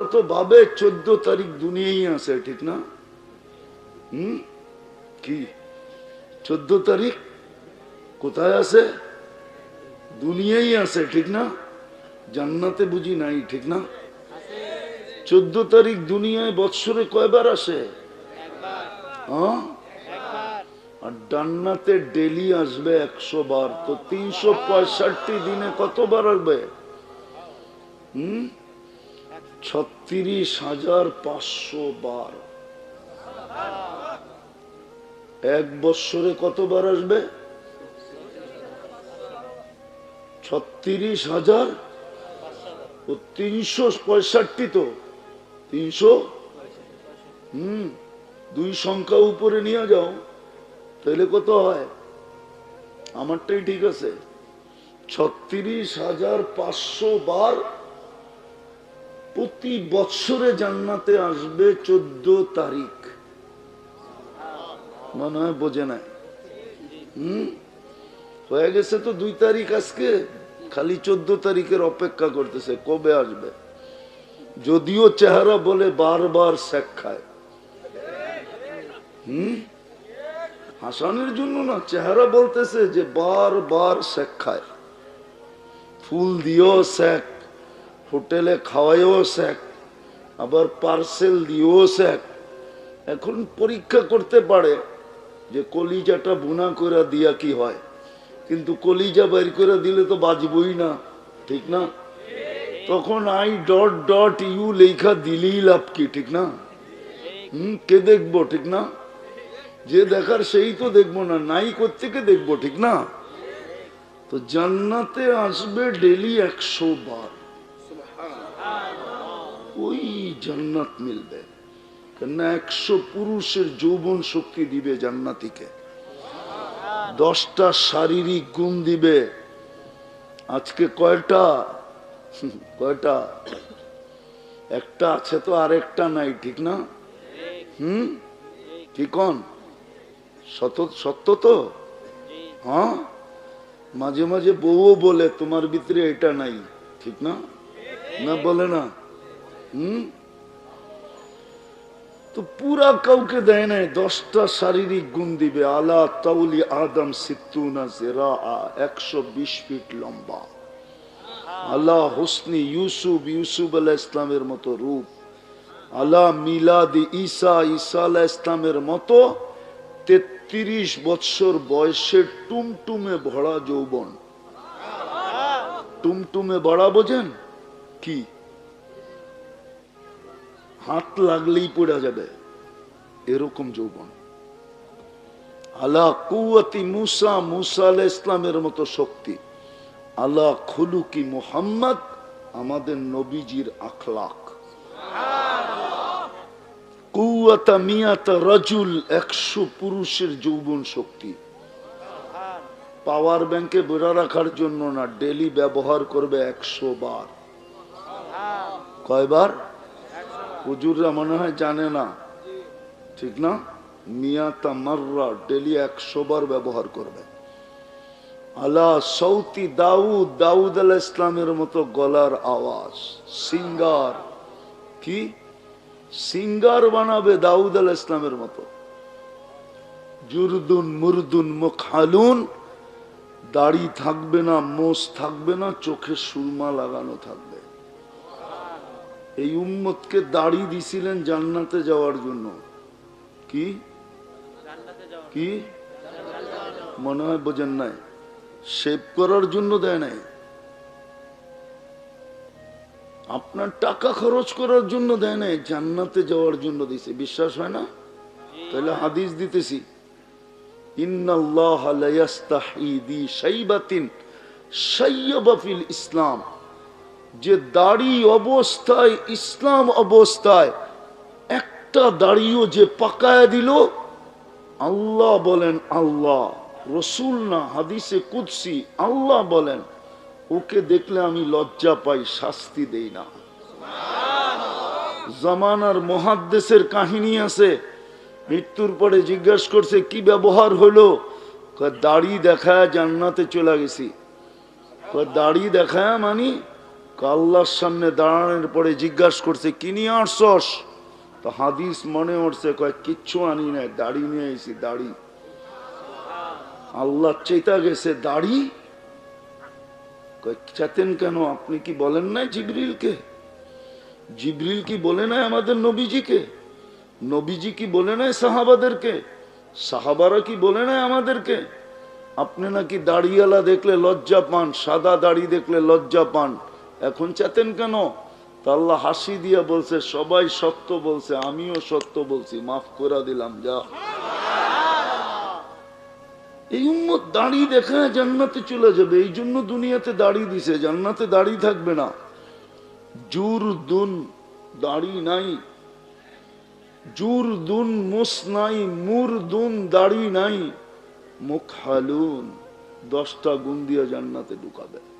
তো চোদ্দ তারিখ দুনিয়াই আছে ঠিক না হুম কি চোদ্দ তারিখ কোথায় আছে দুনিয়াই আছে ঠিক না জান্নাতে বুঝি নাই ঠিক না চোদ্দ তারিখ দুনিয়ায় বৎসরে কয়বার আসে আর ডান্নাতে ডেলি আসবে একশো বার তো তিনশো পঁয়ষট্টি দিনে কতবার আসবে হুম ছত্রিশ হাজার পাঁচশো বার। এক বৎসরে কতবার আসবে? ছত্রিশ হাজার? ও তিনশো পঁয়ষট্টি তো। তিনশো? হম, দুই সংখ্যা উপরে নিয়ে যাও, তাহলে কত হয়? আমারটাই ঠিক আছে। ছত্রিশ হাজার পাঁচশো বার প্রতি বৎসরে জান্নাতে আসবে চোদ্দ তারিখ। মনে হয় বোঝে নাই। হম? হয়ে গেছে তো দুই তারিখ আজকে। খালি চোদ্দ তারিখের অপেক্ষা করতেছে, কবে আসবে? যদিও চেহারা বলে বারবার শেখ খায়। হম? হাসানের জন্য না, চেহারা বলতেছে যে বারবার শেখ খায়। ফুল দিয়েও শেখ হোটেলে খাওয়াইও শেখ আবার পার্সেল দিয়েও শেখ এখন পরীক্ষা করতে পারে যে কলিজাটা বুনা করে দিয়া কি হয়। কিন্তু কলিজা বের করে দিলে তো বাজবই না, ঠিক না? তখন আই ডট ডট ইউ লেখা দিলেই লাভ কি, ঠিক না? হুম, কে দেখব, ঠিক না? যে দেখার সেই তো দেখব না, নাই করতে কোথেকে দেখব, ঠিক না? তো জান্নাতে আসবে ডেলি একশো বার। ওই জান্নাত মিলবে। কেননা একশো পুরুষের যৌবন শক্তি দিবে জান্নাতিকে। দশটা শারীরিক গুণ দিবে। আজকে কয়টা? কয়টা? একটা আছে তো আরেকটা নাই, ঠিক না? হুম? কন? সত সত্য তো? হ্যাঁ? মাঝে মাঝে বউও বলে, তোমার ভিতরে এটা নাই। ঠিক না? না বলে না? তো পুরা কাউকে দেয় নাই, দশটা শারীরিক গুণ দিবে। আলা তাউলি আদম সিত্তুনা জেরা একশো বিশ ফিট লম্বা। আল্লাহ হোসনি ইউসুফ ইউসুফ আল্লাহ ইসলামের মতো রূপ। আল্লাহ মিলাদি ঈসা ঈসা আল্লাহ ইসলামের মতো তেত্রিশ বৎসর বয়সে টুমটুমে ভরা যৌবন। টুমটুমে ভরা বোঝেন? কি? হাত লাগলেই পড়ে যাবে। এরকম যৌবন। আল্লাহ কুয়াতি মুসা মুসা আলাহ ইসলামের মতো শক্তি। আল্লাহ খুলুকি মোহাম্মদ, আমাদের নবীজির আখলাক। কুয়াতা মিয়াতা রাজুল, একশো পুরুষের যৌবন শক্তি। পাওয়ার ব্যাংকে বেড়া রাখার জন্য না, ডেলি ব্যবহার করবে একশো বার। কয়বার? হুজুররা মনে হয় জানে না। ঠিক না? মিয়াতা মাররা ডেলি একশো বার ব্যবহার করবে। আলা সৌতি দাউদ দাউদ আলাহ ইসলামের মতো গলার আওয়াজ। সিঙ্গার। কি? সিঙ্গার বানাবে দাউদ আলাহ ইসলামের মতো। জুরদুন, মুরদুন, মুখালুন। দাড়ি থাকবে না, মোষ থাকবে না, চোখে সুরমা লাগানো থাকবে। এই উম্মতকে দাড়ি দিছিলেন জান্নাতে যাওয়ার জন্য। কি? কি? মনে হয় বোঝেন নাই। সেভ করার জন্য দেয় নাই। আপনার টাকা খরচ করার জন্য দেয় নাই, জান্নাতে যাওয়ার জন্য দিছে। বিশ্বাস হয় না? তাহলে হাদিস দিতেছি। ইন্নাল্লাহ ইসলাম। যে দাড়ি অবস্থায়, ইসলাম অবস্থায়, একটা দাড়িও যে পাকায় দিল, আল্লাহ বলেন, আল্লাহ, রসুল না, হাদিসে কুদসি, আল্লাহ বলেন, ওকে দেখলে আমি লজ্জা পাই, শাস্তি দেই না। জামানার মহাদ্দেশের কাহিনী আছে, মৃত্যুর পরে জিজ্ঞাসা করছে, কি ব্যবহার হলো? দাড়ি দেখায় জান্নাতে চলে গেছি। দাড়ি দেখায় মানি আল্লাহর সামনে দাঁড়ানোর পরে জিজ্ঞাসা করছে, কি নিয়ে আসছস? তো হাদিস মনে উঠছে কয়, কিচ্ছু আনি না দাড়ি নিয়ে আইছি, দাড়ি। আল্লাহ চেতা গেছে, দাড়ি? চাতেন কেন? আপনি কি বলেন নাই জিবরিলকে? জিবরিল কি বলে নাই আমাদের নবীজিকে? নবীজি কি বলে নাই সাহাবাদেরকে? সাহাবারা কি বলে নাই আমাদেরকে? আপনি নাকি দাড়িওয়ালা দেখলে লজ্জা পান, সাদা দাড়ি দেখলে লজ্জা পান। এখন চেতেন কেন? তা হাসি দিয়া বলছে, সবাই সত্য বলছে, আমিও সত্য বলছি, মাফ করে দিলাম যা এই উম্মত দাড়ি দেখায় জান্নাতে চলে যাবে, এই জন্য দুনিয়াতে দাড়ি দিছে, জান্নাতে দাড়ি থাকবে না। জুর দুন দাড়ি নাই, জুর দুন মুস নাই, মুর দুন দাড়ি নাই, মুখ হালুন, দশটা গুণ দিয়ে জান্নাতে ঢুকাবে।